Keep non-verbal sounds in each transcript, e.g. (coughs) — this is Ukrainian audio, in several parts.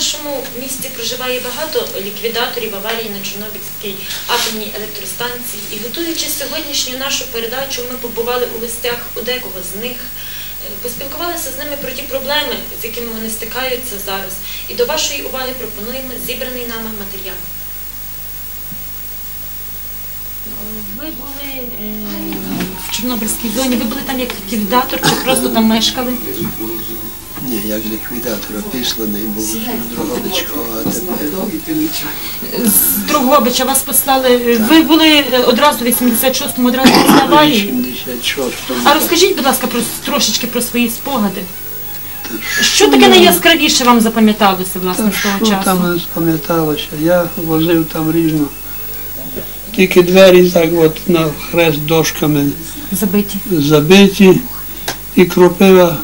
нашому місті проживає багато ліквідаторів аварії на Чорнобильській атомній електростанції. І готуючи сьогоднішню нашу передачу, ми побували у гостях у декого з них, е, поспілкувалися з ними про ті проблеми, з якими вони стикаються зараз. І до вашої уваги пропонуємо зібраний нами матеріал. Ви були е, Чорнобильській зоні, ви були там як ліквідатор чи просто там мешкали? Ні, як ліквідатора післаний був з Дрогобичкова, а тепер З Дрогобича вас послали. Ви були одразу в 86-му, одразу після аварії. 86-му. А розкажіть, будь ласка, про трошечки про свої спогади. Що таке найяскравіше вам запам'яталося власне з того що часу? там не спам'яталося? Я возив там різно. Тільки двері так от на хрест дошками Забиті. забиті і кропива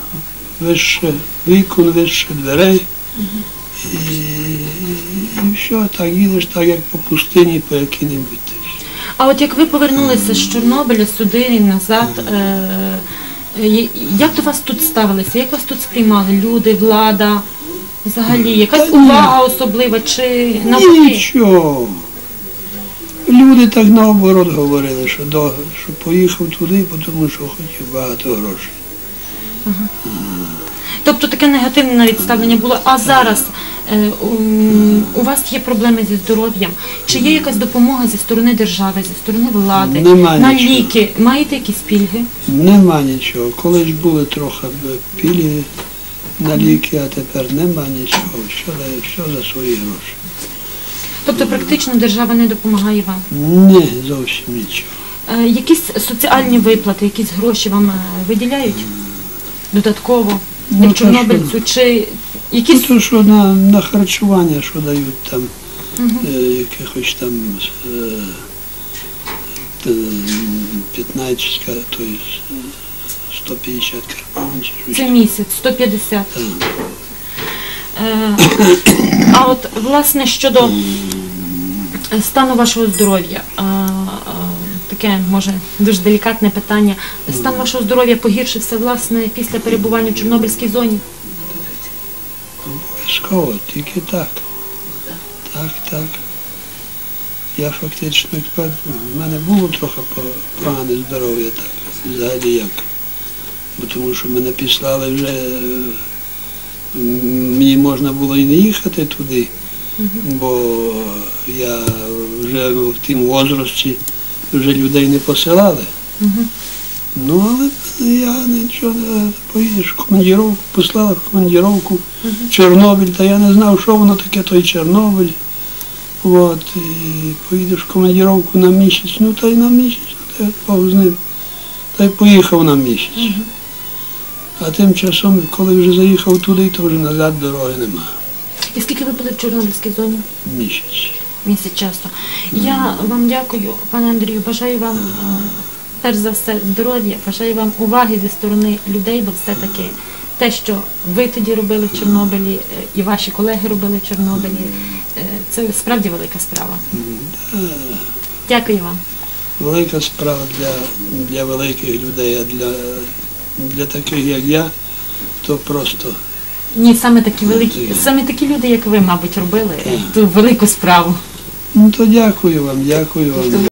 вище вікон, вище дверей. І, і все, так їдеш, так як по пустині, по якій-небудь. А от як ви повернулися з Чорнобиля сюди і назад, е, як до вас тут ставилися? Як вас тут сприймали? Люди, влада? Взагалі, якась увага особлива чи навпаки? Нічого. Люди так наоборот говорили, що, до, що поїхав туди, тому що хотів багато грошей. Тобто таке негативне навіть ставлення було. А зараз е, у- у вас є проблеми зі здоров'ям? Чи є якась допомога зі сторони держави, зі сторони влади? Нема на нічого. ліки? Маєте якісь пільги? Нема нічого. Колись були трохи пільги на ліки, а тепер нема нічого. Все, дає- все за свої гроші. Тобто практично держава не допомагає вам? Ні, зовсім нічого. Е, Якісь соціальні виплати, якісь гроші вам е, виділяють додатково, Ну, як то чорнобильцю, чи Ну, якісь то, що на, на харчування, що дають там, е, якихось там е, т- 15, ка- то є, е, 150 карбонів чи щось. це місяць, 150. Так. Е, (coughs) А от власне щодо стану вашого здоров'я, е, е, таке може дуже делікатне питання. Стан вашого здоров'я погіршився власне після перебування в Чорнобильській зоні. Обов'язково, тільки так. Так, так. Я фактично, в мене було трохи погане здоров'я, так, взагалі як. Бо тому що мене післали вже, е, мені можна було і не їхати туди, бо я вже в тім возрасті вже людей не посилали. Ну, але я нічого не поїдеш в командіровку, послала в командіровку Чорнобиль, та я не знав, що воно таке той Чорнобиль. От, і поїдеш в командіровку на місяць, ну та й на місяць, та й Бог з ним. Та й поїхав на місяць. А тим часом, коли вже заїхав туди, то вже назад дороги нема. І скільки ви були в Чорнобильській зоні? Місяць. Місяць часу. Я вам дякую, пане Андрію. Бажаю вам е, перш за все здоров'я, бажаю вам уваги зі сторони людей, бо все-таки те, що ви тоді робили в Чорнобилі, е, і ваші колеги робили в Чорнобилі, е, це справді велика справа. Дякую вам. Велика справа для, для великих людей, а для, для таких, як я, то просто. Ні, саме такі великі, саме такі люди, як ви, мабуть, робили ту велику справу. Ну то дякую вам, дякую вам.